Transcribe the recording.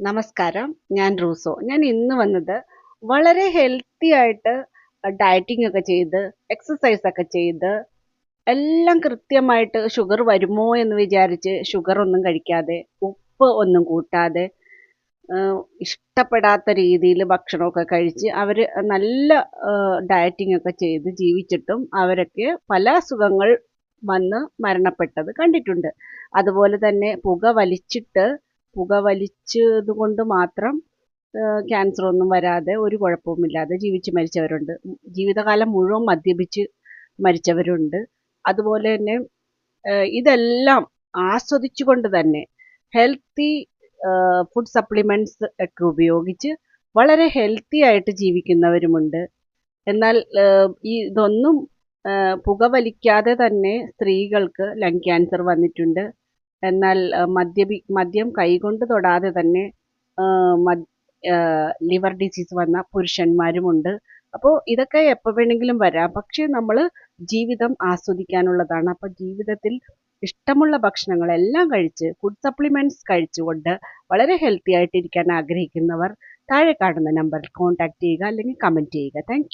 നമസ്കാരം. ഞാൻ റൂസോ. ഞാൻ ഇന്ന് വന്നത് വളരെ ഹെൽത്തി ആയിട്ട് ഡയറ്റിംഗ് ഒക്കെ ചെയ്ത് എക്സസൈസ് ഒക്കെ ചെയ്ത് എല്ലാം കൃത്യമായിട്ട് ഷുഗർ വരുമോ എന്ന് വിചാരിച്ച് ഷുഗർ ഒന്നും കഴിക്കാതെ ഉപ്പ് ഒന്നും കൂട്ടാതെ ഇഷ്ടപ്പെടാത്ത രീതിയിൽ ഭക്ഷണമൊക്കെ കഴിച്ച് അവർ നല്ല ഡയറ്റിംഗ് ഒക്കെ ചെയ്ത് ജീവിച്ചിട്ടും അവരൊക്കെ പല അസുഖങ്ങൾ വന്ന് മരണപ്പെട്ടത് കണ്ടിട്ടുണ്ട്. അതുപോലെ തന്നെ പുക വലിച്ചിട്ട് പുക വലിച്ചത് കൊണ്ട് മാത്രം ക്യാൻസർ ഒന്നും വരാതെ ഒരു കുഴപ്പവുമില്ലാതെ ജീവിച്ച് മരിച്ചവരുണ്ട്. ജീവിതകാലം മുഴുവൻ മദ്യപിച്ച് മരിച്ചവരുണ്ട്. അതുപോലെ തന്നെ ഇതെല്ലാം ആസ്വദിച്ചുകൊണ്ട് തന്നെ ഹെൽത്തി ഫുഡ് സപ്ലിമെന്റ്സ് ഒക്കെ ഉപയോഗിച്ച് വളരെ ഹെൽത്തി ആയിട്ട് ജീവിക്കുന്നവരുമുണ്ട്. എന്നാൽ ഇതൊന്നും പുകവലിക്കാതെ തന്നെ സ്ത്രീകൾക്ക് ലങ് ക്യാൻസർ വന്നിട്ടുണ്ട്. എന്നാൽ മദ്യപി മദ്യം കൈകൊണ്ട് തൊടാതെ തന്നെ ലിവർ ഡിസീസ് വന്ന പുരുഷന്മാരുമുണ്ട്. അപ്പോൾ ഇതൊക്കെ എപ്പോൾ വേണമെങ്കിലും വരാം. പക്ഷേ നമ്മൾ ജീവിതം ആസ്വദിക്കാനുള്ളതാണ്. അപ്പോൾ ജീവിതത്തിൽ ഇഷ്ടമുള്ള ഭക്ഷണങ്ങളെല്ലാം കഴിച്ച് ഫുഡ് സപ്ലിമെന്റ്സ് കഴിച്ചുകൊണ്ട് വളരെ ഹെൽത്തി ആയിട്ടിരിക്കാൻ ആഗ്രഹിക്കുന്നവർ താഴെ കാണുന്ന നമ്പറിൽ കോൺടാക്റ്റ് ചെയ്യുക അല്ലെങ്കിൽ കമന്റ് ചെയ്യുക. താങ്ക്